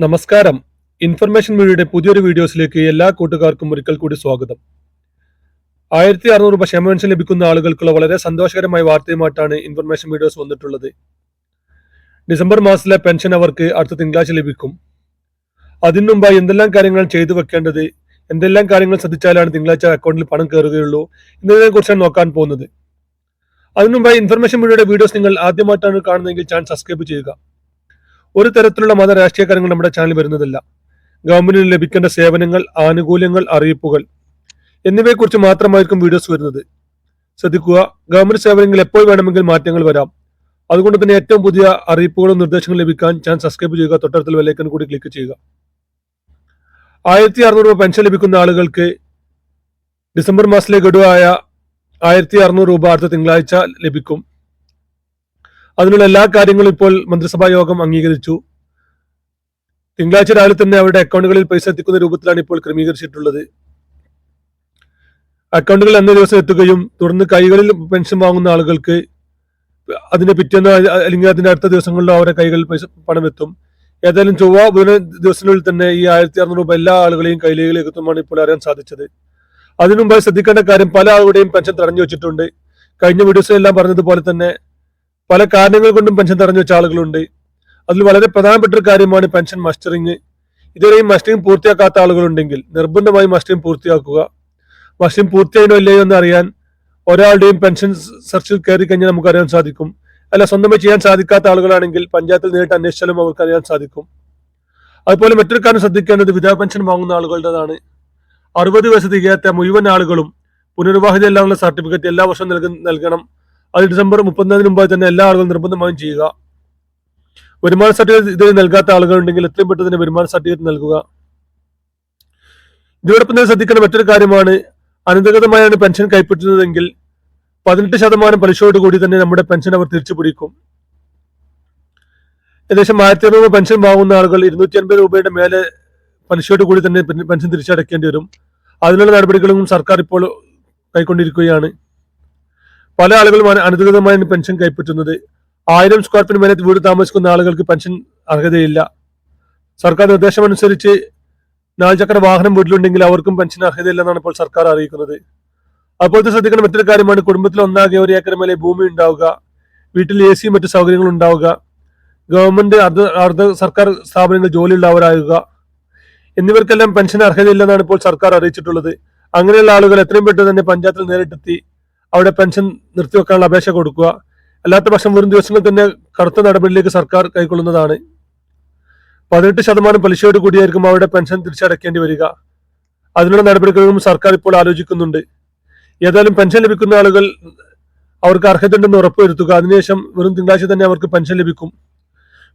നമസ്കാരം. ഇൻഫർമേഷൻ മീഡിയയുടെ പുതിയൊരു വീഡിയോസിലേക്ക് എല്ലാ കൂട്ടുകാർക്കും ഒരിക്കൽ കൂടി സ്വാഗതം. ആയിരത്തി അറുന്നൂറ് രൂപ ക്ഷമപെൻഷൻ ലഭിക്കുന്ന ആളുകൾക്കുള്ള വളരെ സന്തോഷകരമായ വാർത്തയുമായിട്ടാണ് ഇൻഫർമേഷൻ വീഡിയോസ് വന്നിട്ടുള്ളത്. ഡിസംബർ മാസത്തിലെ പെൻഷൻ അവർക്ക് അടുത്ത തിങ്കളാഴ്ച ലഭിക്കും. അതിനു മുമ്പായി എന്തെല്ലാം കാര്യങ്ങൾ ചെയ്തു വെക്കേണ്ടത് എന്തെല്ലാം കാര്യങ്ങൾ ശ്രദ്ധിച്ചാലാണ് തിങ്കളാഴ്ച അക്കൗണ്ടിൽ പണം കയറുകയുള്ളൂ എന്നതിനെ കുറിച്ചാണ് നോക്കാൻ പോകുന്നത്. അതിനു മുമ്പായി ഇൻഫർമേഷൻ മീഡിയയുടെ വീഡിയോസ് നിങ്ങൾ ആദ്യമായിട്ടാണ് കാണുന്നതെങ്കിൽ ചാനൽ സബ്സ്ക്രൈബ് ചെയ്യുക. ഒരു തരത്തിലുള്ള മത നമ്മുടെ ചാനൽ വരുന്നതല്ല. ഗവൺമെന്റിന് ലഭിക്കേണ്ട സേവനങ്ങൾ ആനുകൂല്യങ്ങൾ അറിയിപ്പുകൾ എന്നിവയെക്കുറിച്ച് മാത്രമായിരിക്കും വീഡിയോസ് വരുന്നത്. ശ്രദ്ധിക്കുക ഗവൺമെന്റ് സേവനങ്ങൾ എപ്പോൾ വേണമെങ്കിൽ മാറ്റങ്ങൾ വരാം. അതുകൊണ്ട് തന്നെ ഏറ്റവും പുതിയ അറിയിപ്പുകളും നിർദ്ദേശങ്ങളും ലഭിക്കാൻ ചാനൽ സബ്സ്ക്രൈബ് ചെയ്യുക തൊട്ടടുത്തുള്ള വിലക്കൻ കൂടി ക്ലിക്ക് ചെയ്യുക. ആയിരത്തി അറുന്നൂറ് രൂപ പെൻഷൻ ലഭിക്കുന്ന ആളുകൾക്ക് ഡിസംബർ മാസത്തിലെ ഗഡുവായ ആയിരത്തി അറുന്നൂറ് രൂപ അടുത്ത തിങ്കളാഴ്ച ലഭിക്കും. അതിനുള്ള എല്ലാ കാര്യങ്ങളും ഇപ്പോൾ മന്ത്രിസഭാ യോഗം അംഗീകരിച്ചു. തിങ്കളാഴ്ച രാവിലെ തന്നെ അവരുടെ അക്കൗണ്ടുകളിൽ പൈസ എത്തിക്കുന്ന രൂപത്തിലാണ് ഇപ്പോൾ ക്രമീകരിച്ചിട്ടുള്ളത്. അക്കൗണ്ടുകൾ അന്നേ ദിവസം എത്തുകയും തുടർന്ന് കൈകളിൽ പെൻഷൻ വാങ്ങുന്ന ആളുകൾക്ക് അതിന്റെ പിറ്റേന്ന് അല്ലെങ്കിൽ അതിന്റെ അടുത്ത ദിവസങ്ങളിലും അവരുടെ കൈകളിൽ പൈസ പണം എത്തും. ഏതായാലും ചൊവ്വ ബുധന ദിവസങ്ങളിൽ തന്നെ ഈ ആയിരത്തി അറുന്നൂറ് രൂപ എല്ലാ ആളുകളെയും കയ്യിലേക്ക് എത്തുമാണ് ഇപ്പോൾ അറിയാൻ സാധിച്ചത്. അതിനുമുമ്പായി ശ്രദ്ധിക്കേണ്ട കാര്യം പല ആളുകളുടെയും പെൻഷൻ തടഞ്ഞു വെച്ചിട്ടുണ്ട്. കഴിഞ്ഞ വീഡിയോസിലെല്ലാം പറഞ്ഞതുപോലെ തന്നെ പല കാരണങ്ങൾ കൊണ്ടും പെൻഷൻ തടഞ്ഞു വെച്ച ആളുകളുണ്ട്. അതിൽ വളരെ പ്രധാനപ്പെട്ട ഒരു കാര്യമാണ് പെൻഷൻ മസ്റ്ററിങ്. ഇതുവരെയും മസ്റ്ററിങ് പൂർത്തിയാക്കാത്ത ആളുകളുണ്ടെങ്കിൽ നിർബന്ധമായി മസ്റ്ററിങ് പൂർത്തിയാക്കുക. മസ്റ്ററിങ് പൂർത്തിയായിട്ടോ ഇല്ലയോ എന്ന് അറിയാൻ ഒരാളുടെയും പെൻഷൻ സെർച്ചിൽ കയറി കഴിഞ്ഞാൽ നമുക്ക് അറിയാൻ സാധിക്കും. അല്ല സ്വന്തമായി ചെയ്യാൻ സാധിക്കാത്ത ആളുകളാണെങ്കിൽ പഞ്ചായത്തിൽ നേരിട്ട് അന്വേഷിച്ചാലും അവർക്ക് അറിയാൻ സാധിക്കും. അതുപോലെ മറ്റൊരു കാരണം ശ്രദ്ധിക്കേണ്ടത് വിധവ പെൻഷൻ വാങ്ങുന്ന ആളുകളുടേതാണ്. അറുപത് വയസ്സ് തികയാത്ത മുഴുവൻ ആളുകളും പുനർവാഹിതയല്ലാനുള്ള സർട്ടിഫിക്കറ്റ് എല്ലാ വർഷവും നൽകണം. അത് ഡിസംബർ മുപ്പത്തൊന്നിന് മുമ്പായി തന്നെ എല്ലാ ആളുകളും നിർബന്ധമായും ചെയ്യുക. വരുമാന സർട്ടിഫിക്കറ്റ് ഇതുവരെ നൽകാത്ത ആളുകളുണ്ടെങ്കിൽ എത്രയും പെട്ടെന്ന് തന്നെ വരുമാന സർട്ടിഫിക്കറ്റ് നൽകുക. ഇതോടൊപ്പം തന്നെ ശ്രദ്ധിക്കേണ്ട മറ്റൊരു കാര്യമാണ്. അനധികൃതമായാണ് പെൻഷൻ കൈപ്പറ്റുന്നതെങ്കിൽ പതിനെട്ട് ശതമാനം പലിശയോട് കൂടി തന്നെ നമ്മുടെ പെൻഷൻ അവർ തിരിച്ചു പിടിക്കും. ഏകദേശം ആയിരത്തി അറുപത് പെൻഷൻ വാങ്ങുന്ന ആളുകൾ ഇരുന്നൂറ്റി അൻപത് രൂപയുടെ മേലെ പലിശയോട് കൂടി തന്നെ പെൻ- പെൻഷൻ തിരിച്ചടക്കേണ്ടി വരും. അതിനുള്ള നടപടികളും സർക്കാർ ഇപ്പോൾ കൈക്കൊണ്ടിരിക്കുകയാണ്. പല ആളുകളും അനധികൃതമായി പെൻഷൻ കൈപ്പറ്റുന്നത്. ആയിരം സ്ക്വയർ ഫീറ്റ് മേലെ വീട് താമസിക്കുന്ന ആളുകൾക്ക് പെൻഷൻ അർഹതയില്ല. സർക്കാർ നിർദ്ദേശമനുസരിച്ച് നാലുചക്ര വാഹനം വീട്ടിലുണ്ടെങ്കിൽ അവർക്കും പെൻഷൻ അർഹതയില്ലെന്നാണ് ഇപ്പോൾ സർക്കാർ അറിയിക്കുന്നത്. അതുപോലത്തെ ശ്രദ്ധിക്കേണ്ട മറ്റൊരു കാര്യമാണ് കുടുംബത്തിൽ ഒന്നാകെ ഒരു ഏക്കർ മേലെ ഭൂമി ഉണ്ടാവുക. വീട്ടിൽ എ സിയും മറ്റു സൗകര്യങ്ങളും ഉണ്ടാവുക. ഗവൺമെന്റ് അർദ്ധ അർദ്ധ സർക്കാർ സ്ഥാപനങ്ങളിൽ ജോലിയുള്ളവരാകുക. എന്നിവർക്കെല്ലാം പെൻഷൻ അർഹതയില്ലെന്നാണ് ഇപ്പോൾ സർക്കാർ അറിയിച്ചിട്ടുള്ളത്. അങ്ങനെയുള്ള ആളുകൾ എത്രയും പെട്ടെന്ന് തന്നെ പഞ്ചായത്തിൽ നേരിട്ടെത്തി അവിടെ പെൻഷൻ നിർത്തിവെക്കാനുള്ള അപേക്ഷ കൊടുക്കുക. അല്ലാത്ത പക്ഷം വരും ദിവസങ്ങളിൽ തന്നെ കടുത്ത നടപടിയിലേക്ക് സർക്കാർ കൈക്കൊള്ളുന്നതാണ്. പതിനെട്ട് ശതമാനം പലിശയോട് കൂടിയായിരിക്കും അവരുടെ പെൻഷൻ തിരിച്ചടക്കേണ്ടി വരിക. അതിനുള്ള നടപടികളും സർക്കാർ ഇപ്പോൾ ആലോചിക്കുന്നുണ്ട്. ഏതായാലും പെൻഷൻ ലഭിക്കുന്ന ആളുകൾ അവർക്ക് അർഹതയുണ്ടെന്ന് ഉറപ്പുവരുത്തുക. അതിനുശേഷം വെറും തിങ്കളാഴ്ച തന്നെ അവർക്ക് പെൻഷൻ ലഭിക്കും.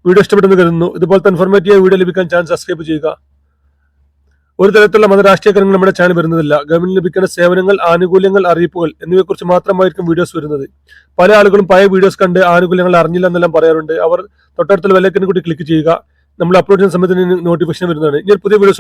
വീഡിയോ ഇഷ്ടപ്പെടുന്നു കരുതുന്നു. ഇതുപോലത്തെ ഇൻഫോർമേറ്റീവ് വീഡിയോ ലഭിക്കാൻ ചാനൽ സബ്സ്ക്രൈബ് ചെയ്യുക. ഒരു തരത്തിലുള്ള മതരാഷ്ട്രീയ കാര്യങ്ങൾ നമ്മുടെ ചാനൽ വരുന്നതില്ല. ഗവൺമെന്റ് ലഭിക്കേണ്ട സേവനങ്ങൾ ആനുകൂല്യങ്ങൾ അറിയിപ്പുകൾ എന്നിവയെക്കുറിച്ച് മാത്രമായിരിക്കും വീഡിയോസ് വരുന്നത്. പല ആളുകളും പഴയ വീഡിയോസ് കണ്ട് ആനുകൂല്യങ്ങൾ അറിഞ്ഞില്ല എന്നെല്ലാം പറയാറുണ്ട്. അവർ തൊട്ടടുത്തുള്ള വെല്ലക്കിനെ കൂടി ക്ലിക്ക് ചെയ്യുക. നമ്മൾ അപ്ലോഡ് ചെയ്യുന്ന സമയത്ത് നോട്ടിഫിക്കേഷൻ വരുന്നതാണ്. ഇനി പുതിയ വീഡിയോസ്